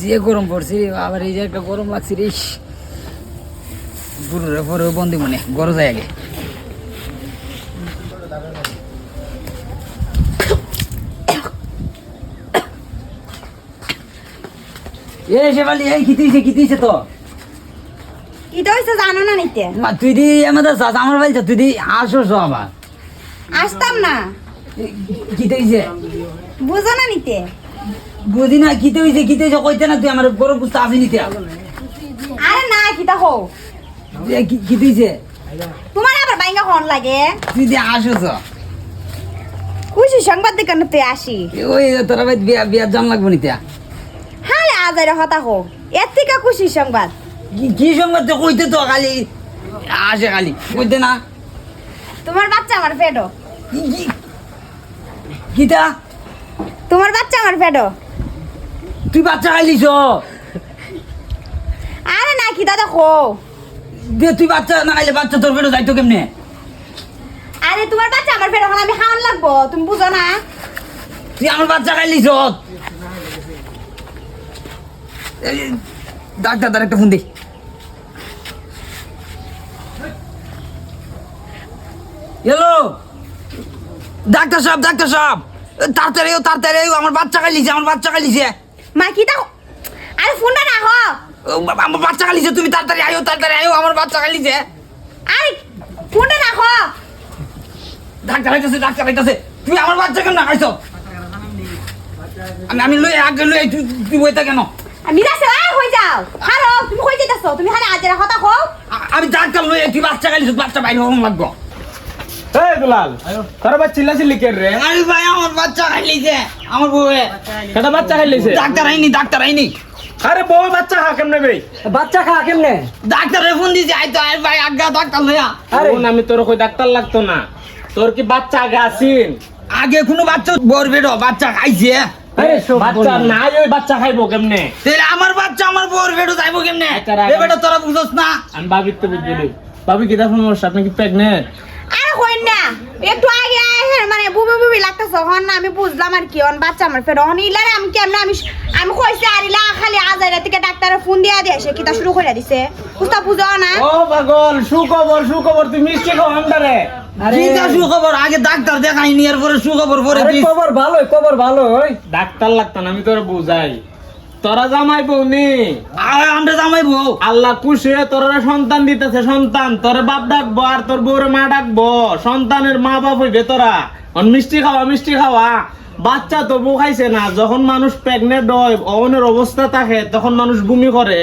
যে গরম পড়ছে আবার এই যে একটা গরম লাগছে রে। গুরুরে পরে বন্দি মনে গরম যায় আগে। এ শেফালি এই খিতিছে খিতিছে তো? এটা হইছে জানো না নিতে? মা, তুই দি আমাদের আমার বাড়িতে তুই দি আসো সব আবার। আসতাম না। বুঝো না নিতে? বুঝি না খিতে হয়েছে খিতেছে কইতে না তুই আমার গরম বুঝতে আসি নিতে আরে না কিতা হো খিতেছে তোমার আবার বাইঙ্গা হন লাগে? তুই দি আসো তো খুশি সংবাদ দেখানো তুই আসি? ওই তোরা ভাই বিয়া বিয়ার জান লাগবো নিতে হ্যাঁ আজারে হতা হোক এর থেকে খুশি সংবাদ। কি- সংবাদ তো কইতে তো খালি? আসে খালি কইতে না। তোমার বাচ্চা আমার কি- কিতা আমার তুই বাচ্চা খাইলিস আরে না দে তুই বাচ্চা না খাইলে বাচ্চা তোর পেটে যাইতো কেমনে? আরে তোমার বাচ্চা আমার পেটো আমি খাওয়ান লাগবো তুমি বুঝো না। তুই আমার বাচ্চা খাইলিস ডাক্তার তার একটা ফোন দি। হ্যালো ডাক্তার সাহেব ডাক্তার সাহেব। তাড়াতাড়ি তাড়াতাড়ি আমার বাচ্চা খাইলিছে আমার বাচ্চা খাইলিছে মা কিতা আরে ফোনটা না হ আমার বাচ্চা খাইলিছে তুমি তাড়াতাড়ি আইও তাড়াতাড়ি আইও আমার বাচ্চা খাইলিছে আরে ফোনটা না হ ডাক্তার আইতাছে ডাক্তার আইতাছে তুমি আমার বাচ্চা কেন খাইছো? আমি আমি লই আগে লই তুই তুই বইতা কেন? আমি যাচ্ছে আয় হয়ে যাও। হারো তুমি কই যেতেছো তুমি খালি আজের হও আ- আমি ডাক্তার লই তুই বাচ্চা খাইলিছ বাচ্চা বাইরে হওয়া লাগবো। এই দুলাল তোর বা চিল্লা চিল্লি কে রে? আরে ভাই আমার বাচ্চা খাইলিছে আমার বউয়ে। সেটা বাচ্চা খাইলিছে ডাক্তার আইনি ডাক্তার আইনি। আরে বউ বাচ্চা খা কেমনে বে? বাচ্চা খা কেমনে? ডাক্তারে ফোন দিছে আই তো ভাই আজ্ঞা ডাক্তার লইয়া। আরে। আমি তোর কই ডাক্তার লাগতো না। তোর কি বাচ্চা আগে আসিন আগে কোনো বাচ্চা বর বেরো বাচ্চা খাইছে। বাচ্চা। নাই ওই বাচ্চা খাইবো কেমনে? তাহলে আমার বাচ্চা আমার বর বেরো যাইবো কেমনে? আচ্ছা, এ বেটা তোরা বুঝছ না। আমি ভাবির তো বুঝলি ভাবি কি দেখুন মোর আপনি কি প্রেগনেন্ট না। একটু আগে মানে বুবি বুবি লাগতেছে হন না আমি বুঝলাম আর কি হন বাচ্চা আমার ফের হন ইলারে আমি কেমনে আমি আমি কইছি আর ইলা খালি আজাইরা থেকে ডাক্তারে ফোন দিয়া দিয়ে সে কিতা শুরু করে দিছে। বুঝতা বুঝো না? ও পাগল সুখবর সুখবর তুই মিষ্টি খাও আমদারে আরে। কি আগে ডাক্তার দেখাইনি এরপরে সুখবর পরে আরে দিস। খবর ভালোই খবর ভালোই। ডাক্তার লাগতো না আমি তোর বুঝাই। তোরা জামাই বউনি নি? আমরা জামাই বউ। আল্লাহ খুশি তোর সন্তান দিতেছে সন্তান। তোর বাপ ডাকবো আর তোর বউরে মা ডাকবো। সন্তানের মা বাপ হইবে তোরা। অন মিষ্টি খাওয়া মিষ্টি খাওয়া। বাচ্চা তো বউ খাইছে না। যখন মানুষ প্রেগনেন্ট হয় অনের অবস্থা থাকে তখন মানুষ বমি করে।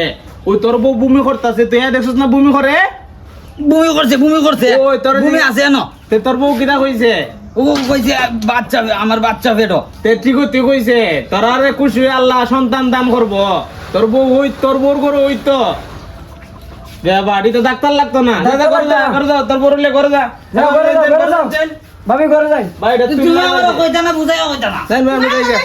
ওই তোর বউ বমি করতেছে তুই দেখছিস না বমি করে? বমি করছে বমি করছে। ওই তোর বমি আছে ন তে তোর বউ কিনা কইছে? ও কইছে বাচ্চা আমার বাচ্চা পেটো তে ঠিক তুই কইছে তোর আরে খুশি আল্লাহ সন্তান দান করব। তোর বউ ওই তোর বউর করে ওই তো বাড়ি তো ডাক্তার লাগতো না। যা, যা, করে যা, করে যা, তোর বউর করে যা। চল। ভাবি ঘরে যাই। বাড়িটা তুই আমার কইতা না বুঝাইও কইতা না। চল, আমি যাই গে।